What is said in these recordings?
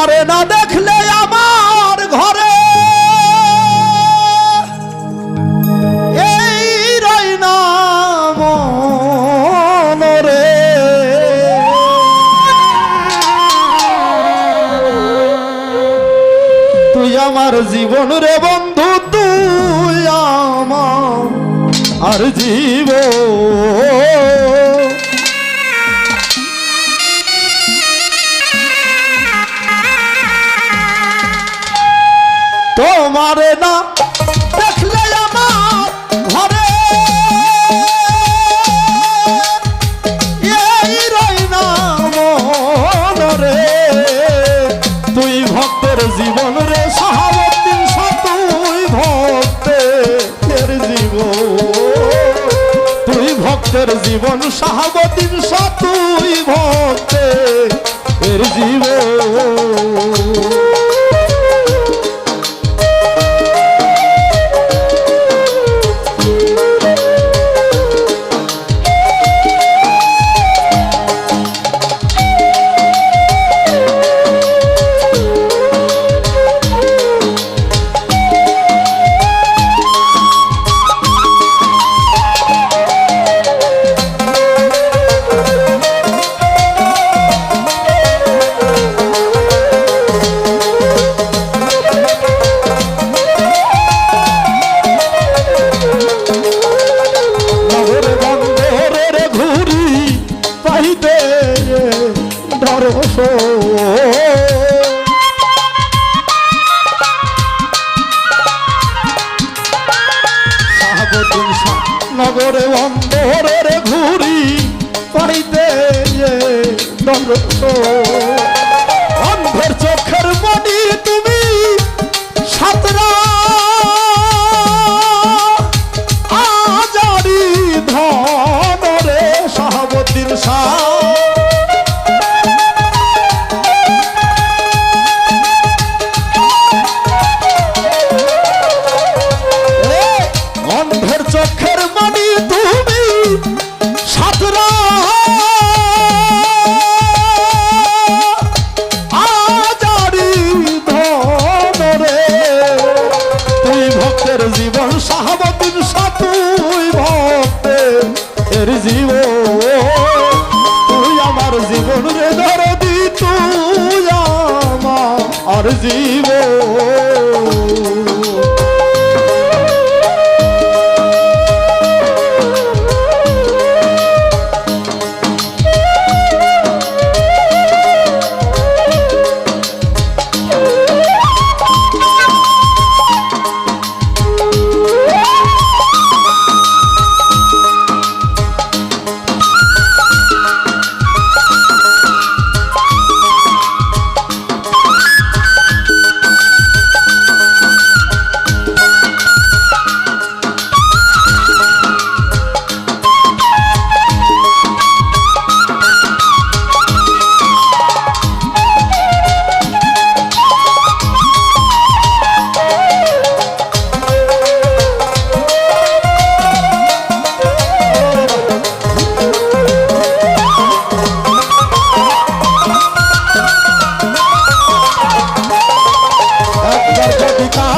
তোমারে না দেখলে আমার ঘরে। এই রই না তুই আমার জীবন রে বন্ধু, তুই আমার আর জীবন। তোমারে না দেখলে আমার ঘরে। এই রই না মনরে। তুই ভক্তের জীবন রে সাহাবদ্দিন তুই ভক্তের জীবন। তুই ভক্তের জীবন সাহাবদ্দিন তুই ভক্তের জীবন। নগরে বন্দরের ঘুরি পাড়িতে ধরস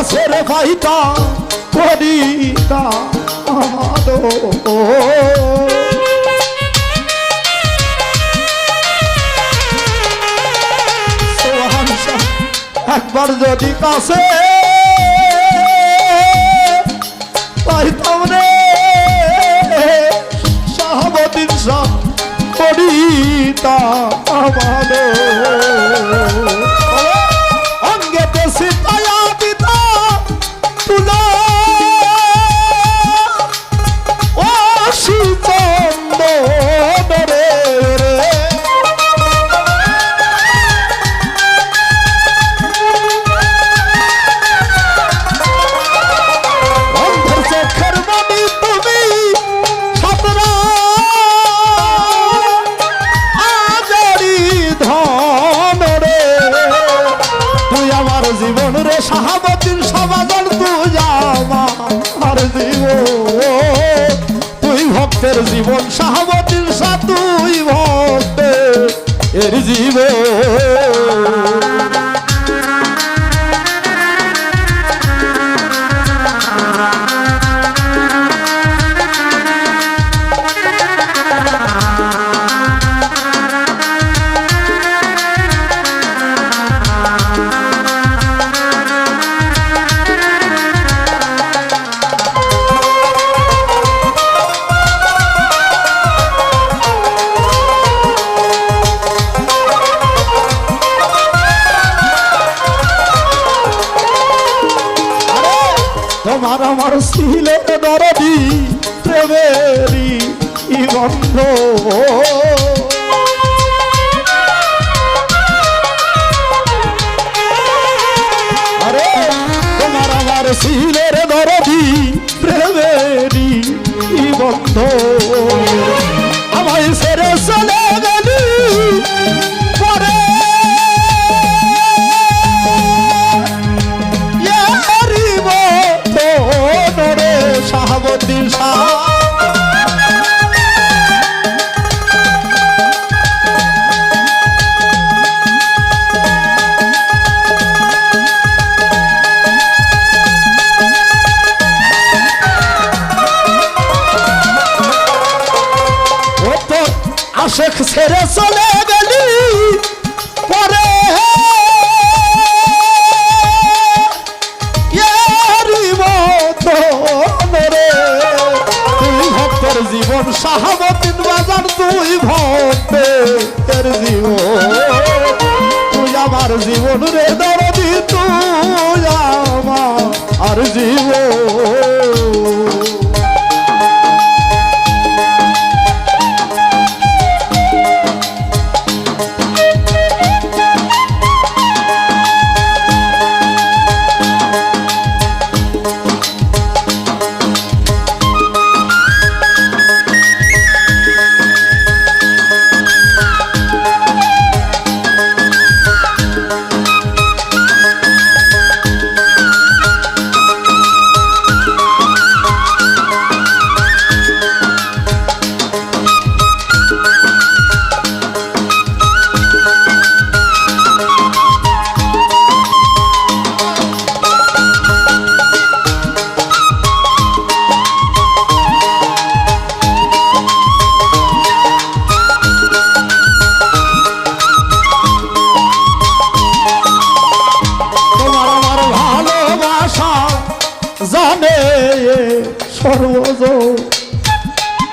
কাছের ভাইটা করিতা সোহানসা, একবার যদি কাছে পাইতাম রে সাহাবদিন শাহ করিতা আমারও জীবন আমার শিলের দরদি প্রেমেরই ই গন্ধ। আরে তোমার আমার শিলের দরদি প্রেমেরই ই বন্ধ আশেখ ছেড়ে চলে গেলি। পরে জীবন শাহাবতিন বাজার, তুই ভক্তের জীবন। তুই আমার জীবন রে দরদি, তুই আমার জীবন।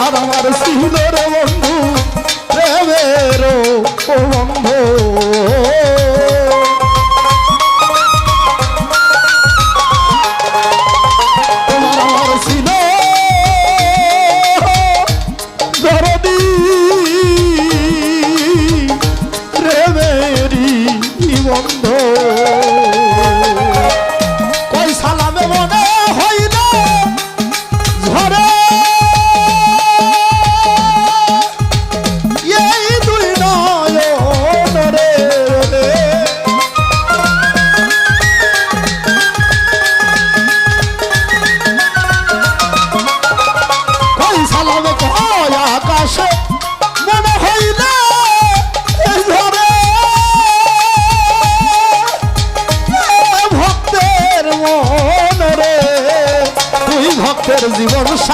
তোমার আমার সুন্দর বন্ধু প্রেমের বন্ধু। দরদি প্রেমেরি বন্ধ।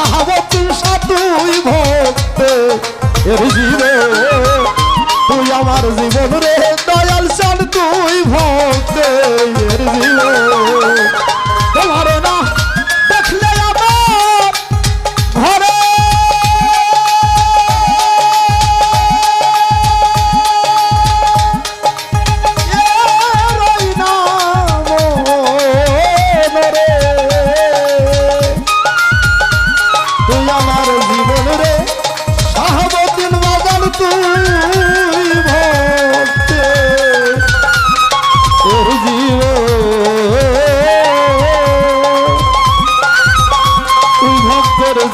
জীবন সাহাবতী তুই ভক্তে। এর জীবন তুই আমার জীবন রে।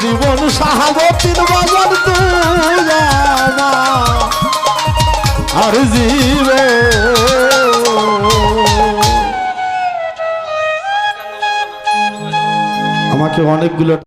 জীবন সাহাবতীর বাজান তুই আমার আর জীবে আমাকে অনেকগুলো